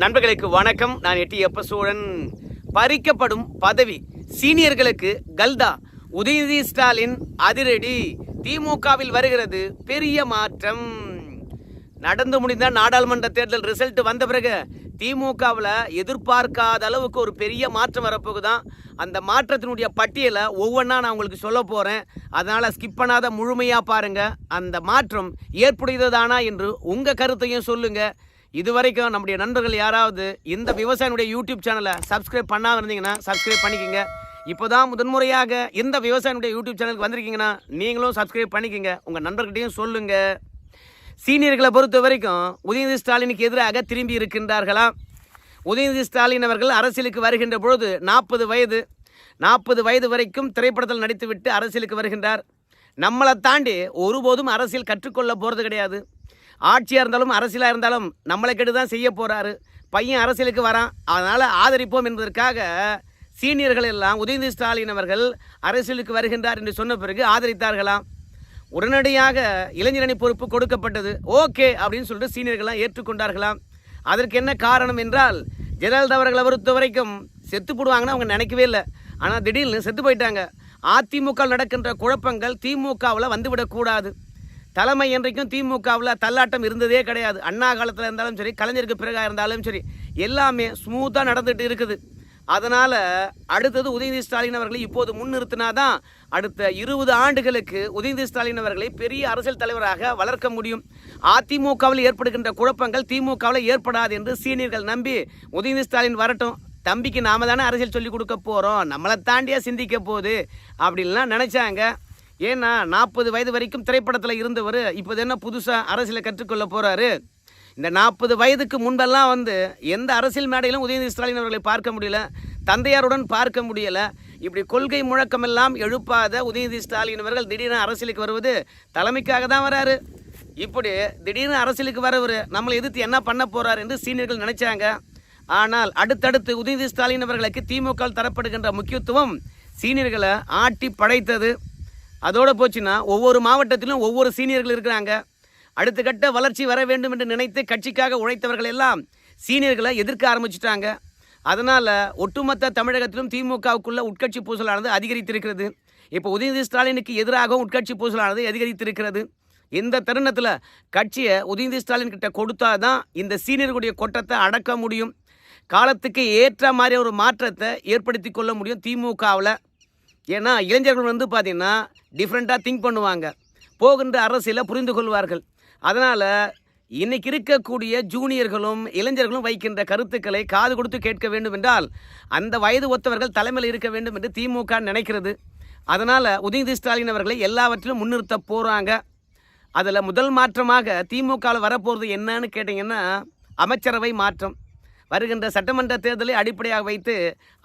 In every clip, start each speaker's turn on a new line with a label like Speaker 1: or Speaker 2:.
Speaker 1: நண்பர்களுக்கு வணக்கம். நான் எட்டி எப்ப சோழன் பறிக்கப்படும் பதவி. சீனியர்களுக்கு கல்தா. உதயநிதி ஸ்டாலின் அதிரடி. திமுகவில் வருகிறது பெரிய மாற்றம். நடந்து முடிந்த நாடாளுமன்ற தேர்தல் ரிசல்ட் வந்த பிறகு திமுகவில் எதிர்பார்க்காத அளவுக்கு ஒரு பெரிய மாற்றம் வரப்போகுதான். அந்த மாற்றத்தினுடைய பட்டியலை ஒவ்வொன்றா நான் உங்களுக்கு சொல்ல போகிறேன் அதனால் ஸ்கிப் பண்ணாத முழுமையாக பாருங்கள் அந்த மாற்றம் ஏற்புடையதானா என்று உங்கள் கருத்தையும் சொல்லுங்கள் இதுவரைக்கும் நம்முடைய நண்பர்கள் யாராவது இந்த விவசாயினுடைய யூடியூப் சேனலை சப்ஸ்கிரைப் பண்ணாமல் இருந்தீங்கன்னா சப்ஸ்கிரைப் பண்ணிக்கோங்க. இப்போதான் முதன்முறையாக இந்த விவசாயினுடைய யூடியூப் சேனலுக்கு வந்திருக்கீங்கன்னா நீங்களும் சப்ஸ்கிரைப் பண்ணிக்கோங்க. உங்கள் நண்பர்கிட்டையும் சொல்லுங்கள் சீனியர்களை பொறுத்த வரைக்கும் உதயநிதி ஸ்டாலினுக்கு எதிராக திரும்பி இருக்கின்றார்களாம் உதயநிதி ஸ்டாலின் அவர்கள் அரசியலுக்கு வருகின்ற பொழுது நாற்பது வயது நாற்பது வயது வரைக்கும் திரைப்படத்தில் நடித்துவிட்டு அரசியலுக்கு வருகின்றார். நம்மளை தாண்டி ஒருபோதும் அரசியல் கற்றுக்கொள்ள போகிறது கிடையாது. ஆட்சியாக இருந்தாலும் அரசியலாக இருந்தாலும் நம்மளை கெடு தான் செய்ய போகிறாரு பையன் அரசியலுக்கு வரான். அதனால் ஆதரிப்போம் என்பதற்காக சீனியர்கள் எல்லாம் உதயநிதி ஸ்டாலின் அவர்கள் அரசியலுக்கு வருகின்றார் என்று சொன்ன பிறகு ஆதரித்தார்களாம். உடனடியாக இளைஞரணி பொறுப்பு கொடுக்கப்பட்டது. ஓகே அப்படின்னு சொல்லிட்டு சீனியர்கள்லாம் ஏற்றுக்கொண்டார்களாம். அதற்கு என்ன காரணம் என்றால் ஜெயலலிதா அவர்களை பொறுத்த வரைக்கும் செத்து போடுவாங்கன்னு அவங்க நினைக்கவே இல்லை. ஆனால் திடீர்னு செத்து போயிட்டாங்க. அதிமுக நடக்கின்ற குழப்பங்கள் திமுகவில் வந்துவிடக்கூடாது தலைமை என்றைக்கும் திமுகவில் தள்ளாட்டம் இருந்ததே கிடையாது. அண்ணா காலத்தில் இருந்தாலும் சரி கலைஞருக்கு பிறகாக இருந்தாலும் சரி எல்லாமே ஸ்மூத்தாக நடந்துகிட்டு இருக்குது. அதனால் அடுத்தது உதயநிதி ஸ்டாலின் அவர்களை இப்போது முன்னிறுத்தினா தான் அடுத்த இருபது ஆண்டுகளுக்கு உதயநிதி ஸ்டாலின் அவர்களை பெரிய அரசியல் தலைவராக வளர்க்க முடியும். அதிமுகவில் ஏற்படுகின்ற குழப்பங்கள் திமுகவில் ஏற்படாது என்று சீனியர்கள் நம்பி உதயநிதி ஸ்டாலின் வரட்டும். தம்பிக்கு நாம தானே அரசியல் சொல்லிக் கொடுக்க போகிறோம் நம்மளை தாண்டியாக சிந்திக்க போகுது. அப்படின்லாம் நினச்சாங்க. ஏன்னா நாற்பது வயது வரைக்கும் திரைப்படத்தில் இருந்தவர் இப்போ என்ன புதுசாக அரசியலை கற்றுக்கொள்ள போகிறாரு இந்த நாற்பது வயதுக்கு முன்பெல்லாம் வந்து எந்த அரசியல் மேடையிலும் உதயநிதி ஸ்டாலின் அவர்களை பார்க்க முடியல தந்தையாருடன் பார்க்க முடியல. இப்படி கொள்கை முழக்கமெல்லாம் எழுப்பாத உதயநிதி ஸ்டாலின் அவர்கள் திடீர்னு அரசியலுக்கு வருவது தலைமைக்காக தான் வராரு. இப்படி திடீர்னு அரசியலுக்கு வரவர் நம்மளை எதிர்த்து என்ன பண்ண போகிறார் என்று சீனியர்கள் நினைச்சாங்க. ஆனால் அடுத்தடுத்து உதயநிதி ஸ்டாலின் அவர்களுக்கு திமுக தரப்படுகின்ற முக்கியத்துவம் சீனியர்களை ஆட்டி படைத்தது. அதோடு போச்சுன்னா ஒவ்வொரு மாவட்டத்திலும் ஒவ்வொரு சீனியர்கள் இருக்கிறாங்க. அடுத்த கட்ட வளர்ச்சி வர வேண்டும் என்று நினைத்து கட்சிக்காக உழைத்தவர்கள் எல்லாம் சீனியர்களை எதிர்க்க ஆரம்பிச்சிட்டாங்க. அதனால் ஒட்டுமொத்த தமிழகத்திலும் திமுகவுக்குள்ள உட்கட்சி பூசலானது அதிகரித்திருக்கிறது. இப்போ உதயநிதி ஸ்டாலினுக்கு எதிராகவும் உட்கட்சி பூசலானது அதிகரித்திருக்கிறது. இந்த தருணத்தில் கட்சியை உதயநிதி ஸ்டாலின் கிட்ட கொடுத்தா தான் இந்த சீனியர்களுடைய கொட்டத்தை அடக்க முடியும். காலத்துக்கு ஏற்ற மாதிரி ஒரு மாற்றத்தை ஏற்படுத்தி கொள்ள முடியும் திமுகவில். ஏன்னா இளைஞர்கள் வந்து பார்த்திங்கன்னா டிஃப்ரெண்ட்டாக திங்க் பண்ணுவாங்க. போகின்ற அரசியலை புரிந்து கொள்வார்கள். அதனால் இன்றைக்கி இருக்கக்கூடிய ஜூனியர்களும் இளைஞர்களும் வைக்கின்ற கருத்துக்களை காது கொடுத்து கேட்க வேண்டும் என்றால் அந்த வயது ஒத்தவர்கள் தலைமையில் இருக்க வேண்டும் என்று திமுக நினைக்கிறது. அதனால் உதயநிதி ஸ்டாலின் அவர்களை எல்லாவற்றிலும் முன்னிறுத்த போகிறாங்க அதில் முதல் மாற்றமாக திமுகவில் வரப்போகிறது என்னன்னு கேட்டிங்கன்னா அமைச்சரவை மாற்றம். வருகின்ற சட்டமன்ற தேர்தலை அடிப்படையாக வைத்து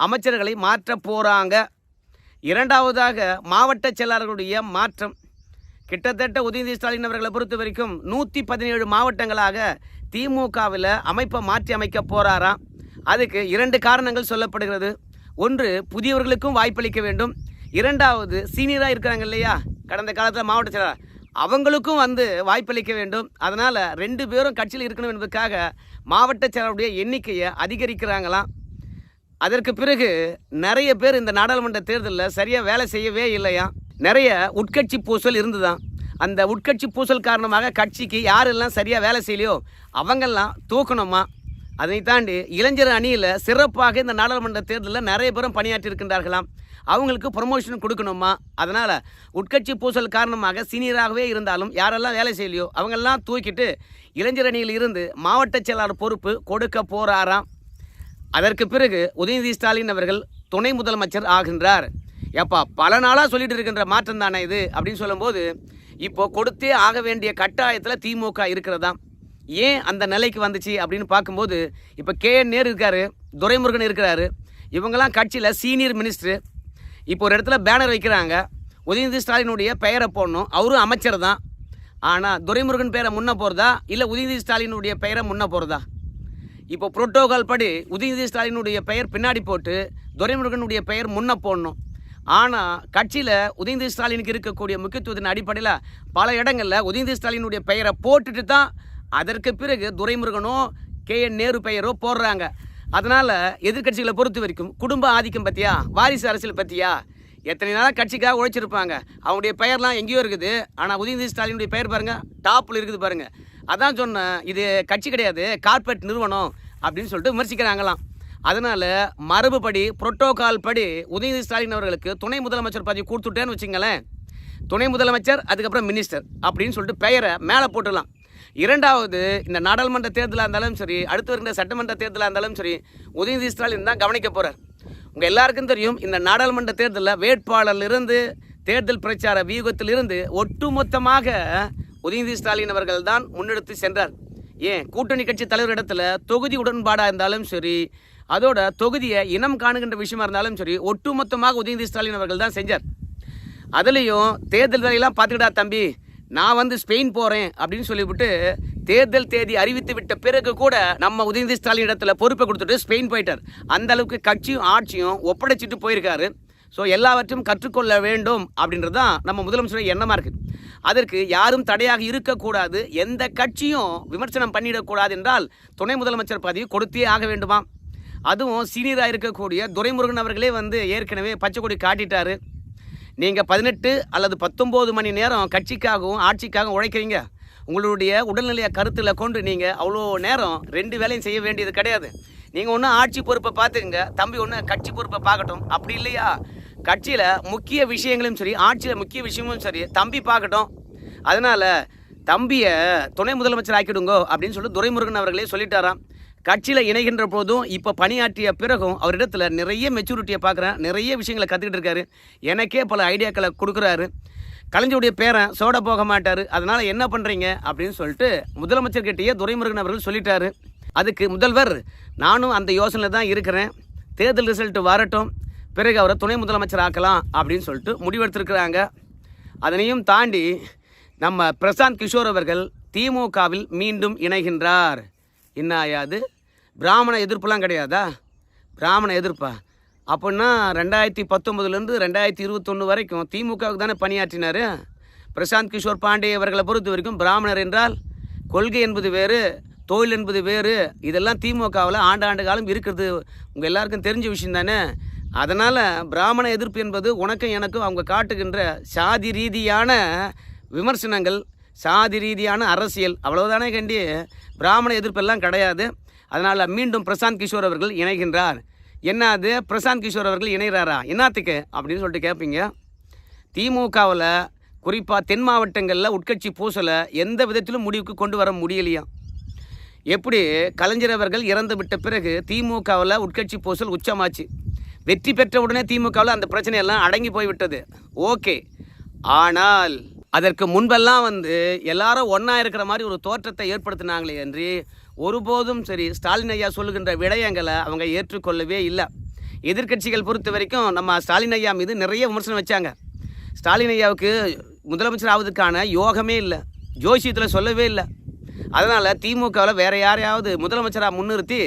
Speaker 1: அமைச்சர்களை மாற்ற போகிறாங்க இரண்டாவதாக மாவட்ட செயலாளர்களுடைய மாற்றம். கிட்டத்தட்ட உதயநிதி ஸ்டாலின் அவர்களை பொறுத்த வரைக்கும் நூற்றி பதினேழு மாவட்டங்களாக திமுகவில் அமைப்பை மாற்றி அமைக்க போகிறாராம் அதுக்கு இரண்டு காரணங்கள் சொல்லப்படுகிறது. ஒன்று புதியவர்களுக்கும் வாய்ப்பளிக்க வேண்டும். இரண்டாவது சீனியராக இருக்கிறாங்க இல்லையா? கடந்த காலத்தில் மாவட்ட செயலாளர். அவங்களுக்கும் வந்து வாய்ப்பளிக்க வேண்டும். அதனால் ரெண்டு பேரும் கட்சியில் இருக்கணும் என்பதற்காக மாவட்ட செயலாளருடைய எண்ணிக்கையை அதிகரிக்கிறாங்களாம். அதற்கு பிறகு நிறைய பேர் இந்த நாடாளுமன்ற தேர்தலில் சரியாக வேலை செய்யவே இல்லையா? நிறைய உட்கட்சி பூசல் இருந்துதான். அந்த உட்கட்சி பூசல் காரணமாக கட்சிக்கு யாரெல்லாம் சரியாக வேலை செய்யலையோ அவங்கெல்லாம் தூக்கணுமா? அதை தாண்டி இளைஞர் அணியில் சிறப்பாக இந்த நாடாளுமன்ற தேர்தலில் நிறைய பேரும் பணியாற்றி இருக்கின்றார்களாம். அவங்களுக்கு ப்ரொமோஷன் கொடுக்கணுமா? அதனால் உட்கட்சி பூசல் காரணமாக சீனியராகவே இருந்தாலும் யாரெல்லாம் வேலை செய்யலையோ அவங்கெல்லாம் தூக்கிட்டு இளைஞர் அணியில் இருந்து மாவட்ட செயலாளர் பொறுப்பு கொடுக்க போகிறாராம் அதற்கு பிறகு உதயநிதி ஸ்டாலின் அவர்கள் துணை முதலமைச்சர் ஆகின்றார். ஏப்பா பல நாளாக சொல்லிட்டு இருக்கின்ற மாற்றம் தானே இது? அப்படின்னு சொல்லும்போது இப்போ கொடுத்தே ஆக வேண்டிய கட்டாயத்தில் திமுக இருக்கிறதா? ஏன் அந்த நிலைக்கு வந்துச்சு அப்படின்னு பார்க்கும்போது இப்போ கே என் நேரு இருக்காரு துரைமுருகன் இருக்கிறாரு இவங்கெல்லாம் கட்சியில் சீனியர் மினிஸ்டர். இப்போ ஒரு இடத்துல பேனர் வைக்கிறாங்க. உதயநிதி ஸ்டாலினுடைய பெயரை போடணும். அவரும் அமைச்சர் தான். ஆனால் துரைமுருகன் பெயரை முன்ன போகிறதா இல்லை உதயநிதி ஸ்டாலினுடைய பெயரை முன்ன போகிறதா இப்போ புரோட்டோகால் படி உதயநிதி ஸ்டாலினுடைய பெயர் பின்னாடி போட்டு துரைமுருகனுடைய பெயர் முன்ன போடணும். ஆனால் கட்சியில் உதயநிதி ஸ்டாலினுக்கு இருக்கக்கூடிய முக்கியத்துவத்தின் அடிப்படையில் பல இடங்களில் உதயநிதி ஸ்டாலினுடைய பெயரை போட்டுட்டு தான் அதற்கு பிறகு துரைமுருகனோ கே. என். நேரு பெயரோ போடுறாங்க. அதனால் எதிர்க்கட்சிகளை பொறுத்த வரைக்கும் குடும்ப ஆதிக்கம் பற்றியா வாரிசு அரசியல் பற்றியா எத்தனை நாளாக கட்சிக்காக உழைச்சிருப்பாங்க. அவங்களுடைய பெயர்லாம் எங்கேயோ இருக்குது. ஆனால் உதயநிதி ஸ்டாலினுடைய பெயர் பாருங்கள் டாப்பில் இருக்குது பாருங்கள் அதான் சொன்னேன் இது கட்சி கிடையாது கார்பரேட் நிறுவனம் அப்படின்னு சொல்லிட்டு விமர்சிக்கிறாங்களாம். அதனால் மரபுப்படி புரோட்டோகால் படி உதயநிதி ஸ்டாலின் அவர்களுக்கு துணை முதலமைச்சர் பதவி கொடுத்துட்டேன்னு வச்சுங்களேன் துணை முதலமைச்சர் அதுக்கப்புறம் மினிஸ்டர் அப்படின்னு சொல்லிட்டு பெயரை மேலே போட்டுடலாம். இரண்டாவது இந்த நாடாளுமன்ற தேர்தலாக இருந்தாலும் சரி அடுத்து வருகின்ற சட்டமன்ற தேர்தலாக இருந்தாலும் சரி உதயநிதி ஸ்டாலின் தான் கவனிக்க போகிறார் உங்கள் எல்லாருக்கும் தெரியும் இந்த நாடாளுமன்ற தேர்தலில் வேட்பாளர்லிருந்து தேர்தல் பிரச்சார வியூகத்திலிருந்து ஒட்டுமொத்தமாக உதயநிதி ஸ்டாலின் அவர்கள் தான் முன்னெடுத்து சென்றார். ஏன்? கூட்டணி கட்சி தலைவர் இடத்துல தொகுதி உடன்பாடாக இருந்தாலும் சரி அதோட தொகுதியை இனம் காணுகின்ற விஷயமா இருந்தாலும் சரி ஒட்டுமொத்தமாக உதயநிதி ஸ்டாலின் அவர்கள் தான் செஞ்சார். அதுலேயும் தேர்தல் வேலையெல்லாம் பார்த்துக்கிட்டா தம்பி நான் வந்து ஸ்பெயின் போகிறேன் அப்படின்னு சொல்லிவிட்டு தேர்தல் தேதி அறிவித்து விட்ட பிறகு கூட நம்ம உதயநிதி ஸ்டாலின் இடத்துல பொறுப்பை கொடுத்துட்டு ஸ்பெயின் போயிட்டார். அந்த அளவுக்கு கட்சியும் ஆட்சியும் ஒப்படைச்சிட்டு போயிருக்காரு. ஸோ எல்லாவற்றையும் கற்றுக்கொள்ள வேண்டும் அப்படின்றது தான் நம்ம முதலமைச்சருடைய எண்ணமாக இருக்குது அதற்கு யாரும் தடையாக இருக்கக்கூடாது. எந்த கட்சியும் விமர்சனம் பண்ணிடக்கூடாது என்றால் துணை முதலமைச்சர் பதவி கொடுத்தே ஆக வேண்டுமா? அதுவும் சீனியராக இருக்கக்கூடிய துரைமுருகன் அவர்களே வந்து ஏற்கனவே பச்சை கொடி காட்டிட்டாரு. நீங்கள் பதினெட்டு அல்லது பத்தொம்போது மணி நேரம் கட்சிக்காகவும் ஆட்சிக்காகவும் உழைக்கிறீங்க. உங்களுடைய உடல்நிலையை கருத்தில் கொண்டு நீங்கள் அவ்வளோ நேரம் ரெண்டு வேலையும் செய்ய வேண்டியது கிடையாது. நீங்கள் ஒன்றும் ஆட்சி பொறுப்பை பார்த்துக்குங்க. தம்பி ஒன்று கட்சி பொறுப்பை பார்க்கட்டும். அப்படி இல்லையா? கட்சியில் முக்கிய விஷயங்களும் சரி ஆட்சியில் முக்கிய விஷயமும் சரி தம்பி பார்க்கட்டும். அதனால் தம்பியை துணை முதலமைச்சர் ஆக்கிடுங்கோ அப்படின்னு சொல்லிட்டு துரைமுருகன் அவர்களே சொல்லிட்டாராம். கட்சியில் இணைகின்ற போதும் இப்போ பணியாற்றிய பிறகும் அவரிடத்துல நிறைய மெச்சூரிட்டியை பார்க்குறேன். நிறைய விஷயங்களை கற்றுக்கிட்டு இருக்காரு. எனக்கே பல ஐடியாக்களை கொடுக்குறாரு. கலைஞருடைய பேரன் சோட போக மாட்டார். அதனால் என்ன பண்ணுறீங்க அப்படின்னு சொல்லிட்டு முதலமைச்சர்கிட்டயே துரைமுருகன் அவர்கள் சொல்லிட்டாரு. அதுக்கு முதல்வர் நானும் அந்த யோசனையில் தான் இருக்கிறேன். தேர்தல் ரிசல்ட் வரட்டும். பிறகு அவரை துணை முதலமைச்சர் ஆக்கலாம் அப்படின்னு சொல்லிட்டு முடிவெடுத்திருக்கிறாங்க. அதனையும் தாண்டி நம்ம பிரசாந்த் கிஷோர் அவர்கள் திமுகவில் மீண்டும் இணைகின்றார். என்ன ஆயாது? பிராமண எதிர்ப்புலாம் கிடையாதா? பிராமண எதிர்ப்பா? அப்படின்னா ரெண்டாயிரத்தி பத்தொம்பதுலேருந்து ரெண்டாயிரத்தி இருபத்தொன்று வரைக்கும் திமுகவுக்கு தானே பணியாற்றினார். பிரசாந்த் கிஷோர் பாண்டே அவர்களை பொறுத்த வரைக்கும் பிராமணர் என்றால் கொள்கை என்பது வேறு தொழில் என்பது வேறு. இதெல்லாம் திமுகவில் ஆண்டாண்டு காலம் இருக்கிறது. உங்கள் எல்லாருக்கும் தெரிஞ்ச விஷயம் தானே? அதனால் பிராமண எதிர்ப்பு என்பது உனக்கும் எனக்கும் அவங்க காட்டுகின்ற சாதி ரீதியான விமர்சனங்கள் சாதி ரீதியான அரசியல் அவ்வளவுதானே கண்டி? பிராமண எதிர்ப்பெல்லாம் கிடையாது. அதனால் மீண்டும் பிரசாந்த் கிஷோர் அவர்கள் இணைகின்றார். என்னது? பிரசாந்த் கிஷோர் அவர்கள் இணைகிறாரா? என்னத்துக்கு? அப்படின்னு சொல்லிட்டு கேட்பீங்க திமுகவில் குறிப்பாக தென் மாவட்டங்களில் உட்கட்சி பூசலை எந்த விதத்திலும் முடிவுக்கு கொண்டு வர முடியலையா? எப்படி? கலைஞர் அவர்கள் இறந்து விட்ட பிறகு திமுகவில் உட்கட்சி பூசல் உச்சமாச்சு. வெற்றி பெற்ற உடனே திமுகவில் அந்த பிரச்சனையெல்லாம் அடங்கி போய்விட்டது. ஓகே. ஆனால் அதற்கு முன்பெல்லாம் வந்து எல்லாரும் ஒன்றா இருக்கிற மாதிரி ஒரு தோற்றத்தை ஏற்படுத்தினாங்களே என்று ஒருபோதும் சரி ஸ்டாலின் ஐயா சொல்லுகின்ற விடயங்களை அவங்க ஏற்றுக்கொள்ளவே இல்லை. எதிர்க்கட்சிகள் பொறுத்த வரைக்கும் நம்ம ஸ்டாலின் ஐயா மீது நிறைய விமர்சனம் வச்சாங்க. ஸ்டாலின் ஐயாவுக்கு முதலமைச்சர் ஆவதுக்கான யோகமே இல்லை. ஜோசியத்தில் சொல்லவே இல்லை. அதனால் திமுகவில் வேறு யாரையாவது முதலமைச்சராக முன்னிறுத்தி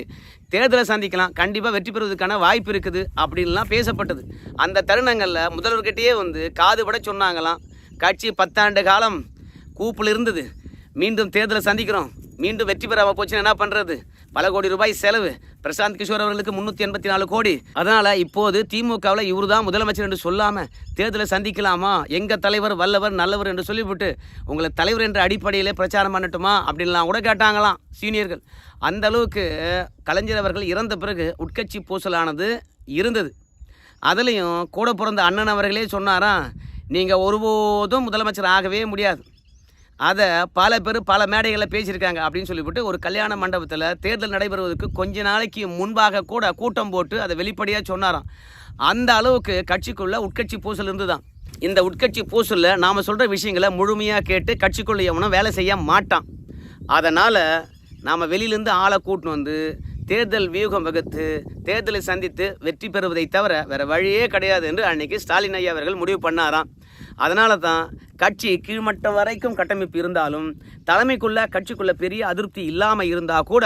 Speaker 1: தேர்தலை சந்திக்கலாம். கண்டிப்பாக வெற்றி பெறுவதற்கான வாய்ப்பு இருக்குது அப்படின்லாம் பேசப்பட்டது. அந்த தருணங்களில் முதல்வர்கிட்டயே வந்து காதுபட சொன்னாங்களாம். கட்சி பத்தாண்டு காலம் கூப்பில் இருந்தது. மீண்டும் தேர்தலை சந்திக்கிறோம். மீண்டும் வெற்றி பெறாமல் போச்சுன்னா என்ன பண்ணுறது பல கோடி ரூபாய் செலவு. பிரசாந்த் கிஷோர் அவர்களுக்கு முந்நூற்றி எண்பத்தி நாலு கோடி. அதனால் இப்போது திமுகவில் இவர் தான் முதலமைச்சர் என்று சொல்லாமல் தேர்தலை சந்திக்கலாமா? எங்கள் தலைவர் வல்லவர் நல்லவர் என்று சொல்லிவிட்டு உங்களை தலைவர் என்ற அடிப்படையிலே பிரச்சாரம் பண்ணட்டுமா? அப்படின்லாம் கூட கேட்டாங்களாம் சீனியர்கள். அந்த அளவுக்கு கலைஞர் அவர்கள் இறந்த பிறகு உட்கட்சி பூசலானது இருந்தது. அதுலேயும் கூட பிறந்த அண்ணன் அவர்களே சொன்னாராம் நீங்கள் ஒருபோதும் முதலமைச்சர் ஆகவே முடியாது. அதை பல பேர் பல மேடைகளில் பேசியிருக்காங்க அப்படின்னு சொல்லிவிட்டு ஒரு கல்யாண மண்டபத்தில் தேர்தல் நடைபெறுவதற்கு கொஞ்ச நாளைக்கு முன்பாக கூட கூட்டம் போட்டு அதை வெளிப்படையாக சொன்னாராம். அந்த அளவுக்கு கட்சிக்குள்ளே உட்கட்சி பூசல் இருந்துதான். இந்த உட்கட்சி பூசலில் நாம் சொல்கிற விஷயங்களை முழுமையாக கேட்டு கட்சிக்குள்ளே எவனும் வேலை செய்ய மாட்டான். அதனால் நாம் வெளியிலேருந்து ஆளை கூட்டின்னு வந்து தேர்தல் வியூகம் வகுத்து தேர்தலை சந்தித்து வெற்றி பெறுவதை தவிர வேறு வழியே கிடையாது என்று அன்னைக்கு ஸ்டாலின் ஐயா அவர்கள் முடிவு பண்ணாராம். அதனால தான் கட்சி கீழ்மட்டம் வரைக்கும் கட்டமைப்பு இருந்தாலும் தலைமைக்குள்ள கட்சிக்குள்ள பெரிய அதிருப்தி இல்லாமல் இருந்தால் கூட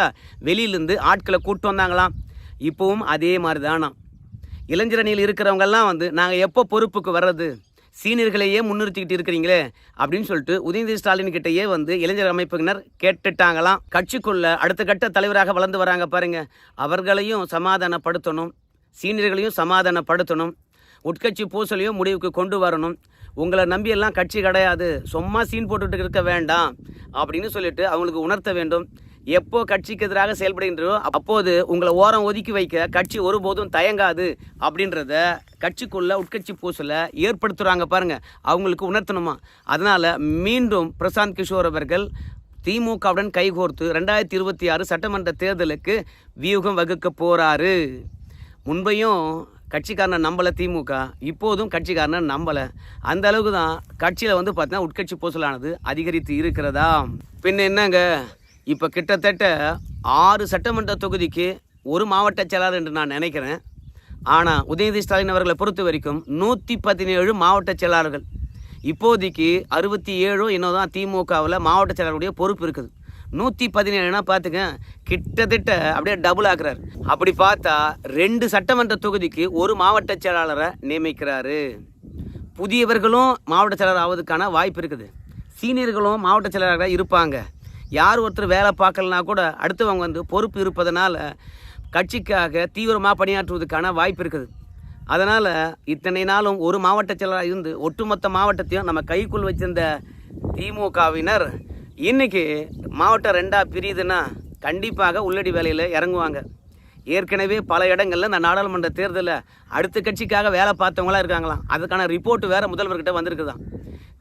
Speaker 1: வெளியிலேருந்து ஆட்களை கூட்டு வந்தாங்களாம். இப்போவும் அதே மாதிரி தானாம் இளைஞரணியில் இருக்கிறவங்கெல்லாம் வந்து நாங்கள் எப்போ பொறுப்புக்கு வர்றது? சீனியர்களையே முன்னிறுத்திக்கிட்டு இருக்கிறீங்களே? அப்படின்னு சொல்லிட்டு உதயநிதி ஸ்டாலின் கிட்டேயே வந்து இளைஞர் அமைப்பினர் கேட்டுட்டாங்களாம். கட்சிக்குள்ள அடுத்த கட்ட தலைவராக வளர்ந்து வராங்க பாருங்க. அவர்களையும் சமாதானப்படுத்தணும். சீனியர்களையும் சமாதானப்படுத்தணும். உட்கட்சி பூசலையும் முடிவுக்கு கொண்டு வரணும். உங்களை நம்பியெல்லாம் கட்சி கிடையாது. சும்மா சீன் போட்டுட்டு இருக்க வேண்டாம். அப்படின்னு சொல்லிட்டு அவங்களுக்கு உணர்த்த வேண்டும். எப்போ கட்சிக்கு எதிராக செயல்படுகின்றோ அப்போது உங்களை ஓரம் ஒதுக்கி வைக்க கட்சி ஒருபோதும் தயங்காது அப்படின்றத கட்சிக்குள்ள உட்கட்சி பூசலை ஏற்படுத்துகிறாங்க பாருங்க. அவங்களுக்கு உணர்த்தணுமா? அதனால மீண்டும் பிரசாந்த் கிஷோர் அவர்கள் திமுகவுடன் கைகோர்த்து ரெண்டாயிரத்தி இருபத்தி ஆறு சட்டமன்ற தேர்தலுக்கு வியூகம் வகுக்க போறாரு. முன்பையும் கட்சிக்காரனை நம்பலை திமுக இப்போதும் கட்சிக்காரனை நம்பலை. அந்த அளவுக்கு தான் கட்சியில் வந்து பார்த்தீங்கன்னா உட்கட்சி பூசலானது அதிகரித்து இருக்கிறதா? பின்ன என்னங்க? இப்போ கிட்டத்தட்ட ஆறு சட்டமன்ற தொகுதிக்கு ஒரு மாவட்ட செயலாளர் என்று நான் நினைக்கிறேன். ஆனால் உதயநிதி ஸ்டாலின் அவர்களை பொறுத்த வரைக்கும் நூற்றி பதினேழு மாவட்ட செயலாளர்கள். இப்போதைக்கு அறுபத்தி ஏழோ இன்னும் தான் திமுகவில் மாவட்ட செயலாளருடைய பொறுப்பு இருக்குது. நூற்றி பதினேழுனா பார்த்துங்க கிட்டத்தட்ட அப்படியே டபுள் ஆக்குறாரு. அப்படி பார்த்தா ரெண்டு சட்டமன்ற தொகுதிக்கு ஒரு மாவட்ட செயலாளரை நியமிக்கிறாரு. புதியவர்களும் மாவட்ட செயலாளர் ஆவதுக்கான வாய்ப்பு இருக்குது. சீனியர்களும் மாவட்ட செயலாளராக இருப்பாங்க. யார் ஒருத்தர் வேலை பார்க்கலனா கூட அடுத்தவங்க வந்து பொறுப்பு இருப்பதனால் கட்சிக்காக தீவிரமாக பணியாற்றுவதற்கான வாய்ப்பு இருக்குது. அதனால் இத்தனை நாளும் ஒரு மாவட்ட செயலராக இருந்து ஒட்டுமொத்த மாவட்டத்தையும் நம்ம கைக்குள் வச்சிருந்த திமுகவினர் இன்னைக்கு மாவட்டம் ரெண்டாக பிரியுதுன்னா கண்டிப்பாக உள்ளடி வேலையில் இறங்குவாங்க. ஏற்கனவே பல இடங்களில் இந்த நாடாளுமன்ற தேர்தலில் அடுத்த கட்சிக்காக வேலை பார்த்தவங்களாம் இருக்காங்களாம். அதுக்கான ரிப்போர்ட் வேறு முதல்வர்கிட்ட வந்திருக்குதான்.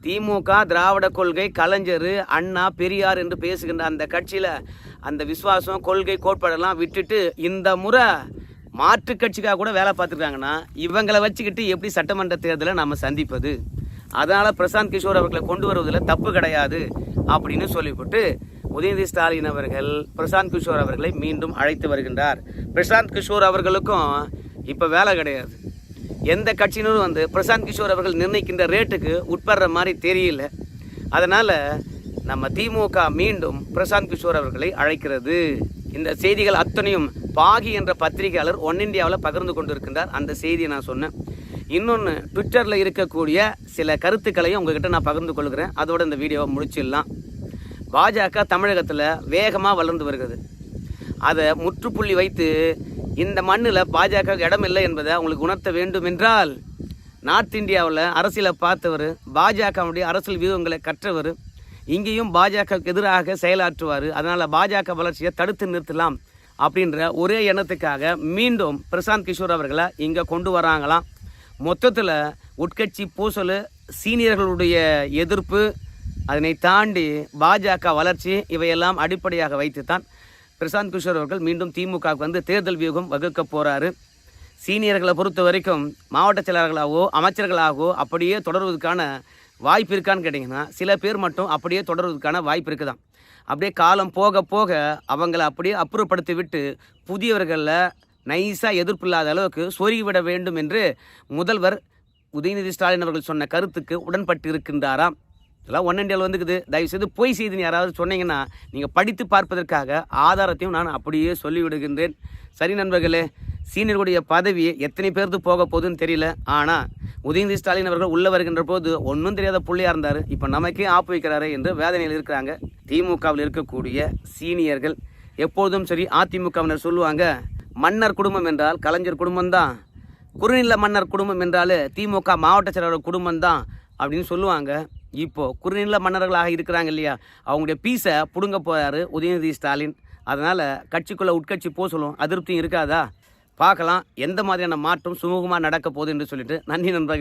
Speaker 1: திமுக திராவிட கொள்கை கலைஞர் அண்ணா பெரியார் என்று பேசுகின்ற அந்த கட்சியில் அந்த விசுவாசம் கொள்கை கோட்பாடெல்லாம் விட்டுட்டு இந்த முறை மாற்று கட்சிக்காக கூட வேலை பார்த்துருக்காங்கன்னா இவங்களை வச்சுக்கிட்டு எப்படி சட்டமன்ற தேர்தலை நம்ம சந்திப்பது? அதனால் பிரசாந்த் கிஷோர் அவர்களை கொண்டு வருவதில் தப்பு கிடையாது. அப்படின்னு சொல்லிவிட்டு உதயநிதி ஸ்டாலின் அவர்கள் பிரசாந்த் கிஷோர் அவர்களை மீண்டும் அழைத்து வருகின்றார். பிரசாந்த் கிஷோர் அவர்களுக்கும் இப்போ வேலை கிடையாது. எந்த கட்சியினரும் வந்து பிரசாந்த் கிஷோர் அவர்கள் நிர்ணயிக்கின்ற ரேட்டுக்கு உட்படுற மாதிரி தெரியல. அதனால் நம்ம திமுக மீண்டும் பிரசாந்த் கிஷோர் அவர்களை அழைக்கிறது. இந்த செய்திகள் அத்தனையும் பாகி என்ற பத்திரிகையாளர் ஒன் இந்தியாவில் பகிர்ந்து கொண்டிருக்கின்றார். அந்த செய்தியை நான் சொன்னேன். இன்னொன்று ட்விட்டரில் இருக்கக்கூடிய சில கருத்துக்களையும் உங்ககிட்ட நான் பகிர்ந்து கொள்கிறேன். அதோட இந்த வீடியோவை முடிச்சிடலாம். பாஜக தமிழகத்தில் வேகமாக வளர்ந்து வருகிறது. அதை முற்றுப்புள்ளி வைத்து இந்த மண்ணில் பாஜக இடம் இல்லை என்பதை அவங்களுக்கு உணர்த்த வேண்டும் என்றால் நார்த் இந்தியாவில் அரசியலை பார்த்தவர் பாஜகவுடைய அரசியல் வியூகங்களை கற்றவர் இங்கேயும் பாஜகவுக்கு எதிராக செயலாற்றுவார். அதனால் பாஜக வளர்ச்சியை தடுத்து நிறுத்தலாம் அப்படின்ற ஒரே எண்ணத்துக்காக மீண்டும் பிரசாந்த் கிஷோர் அவர்களை இங்கே கொண்டு வராங்களாம். மொத்தத்தில் உட்கட்சி பூசல் சீனியர்களுடைய எதிர்ப்பு அதனை தாண்டி பாஜக வளர்ச்சி இவையெல்லாம் அடிப்படையாக வைத்துத்தான் பிரசாந்த் கிஷோர் அவர்கள் மீண்டும் திமுகவுக்கு வந்து தேர்தல் வியூகம் வகுக்க போகிறாரு சீனியர்களை பொறுத்த வரைக்கும் மாவட்ட செயலாளர்களாகவோ அமைச்சர்களாகவோ அப்படியே தொடர்வதற்கான வாய்ப்பு இருக்கான்னு கேட்டிங்கன்னா சில பேர் மட்டும் அப்படியே தொடர்வதற்கான வாய்ப்பு இருக்குதான். அப்படியே காலம் போக போக அவங்கள அப்படியே அப்புறப்படுத்தி விட்டு புதியவர்களில் நைஸாக எதிர்ப்பு இல்லாத அளவுக்கு சொருகிவிட வேண்டும் என்று முதல்வர் உதயநிதி ஸ்டாலின் அவர்கள் சொன்ன கருத்துக்கு உடன்பட்டு இருக்கின்றாராம் இதெல்லாம் ஒன் இண்டியாவில் வந்துக்குது. தயவுசெய்து பொய் செய்தின்னு யாராவது சொன்னீங்கன்னா நீங்கள் படித்து பார்ப்பதற்காக ஆதாரத்தையும் நான் அப்படியே சொல்லிவிடுகின்றேன். சரி நண்பர்களே சீனியர்களுடைய பதவி எத்தனை பேருக்கு போக போகுதுன்னு தெரியல. ஆனால் உதயநிதி ஸ்டாலின் அவர்கள் உள்ளே வருகின்ற போது ஒன்றும் தெரியாத புள்ளியாக இருந்தார். இப்போ நமக்கே ஆப்பு வைக்கிறாரு என்று வேதனையில் இருக்கிறாங்க. திமுகவில் இருக்கக்கூடிய சீனியர்கள் எப்பொழுதும் சரி அதிமுகவினர் சொல்லுவாங்க மன்னர் குடும்பம் என்றால் கலைஞர் குடும்பம்தான். குறுநில மன்னர் குடும்பம் என்றால் திமுக மாவட்ட செயலாளர் குடும்பம் தான் அப்படின்னு சொல்லுவாங்க. இப்போது குறுநில மன்னர்களாக இருக்கிறாங்க இல்லையா? அவங்களுடைய பீஸை பிடுங்க போகிறார் உதயநிதி ஸ்டாலின். அதனால் கட்சிக்குள்ளே உட்கட்சி போசலும் அதிருப்தியும் இருக்காதா? பார்க்கலாம். எந்த மாதிரியான மாற்றம் சுமூகமாக நடக்க போகுது என்று சொல்லிட்டு நன்றி நண்பர்கள்.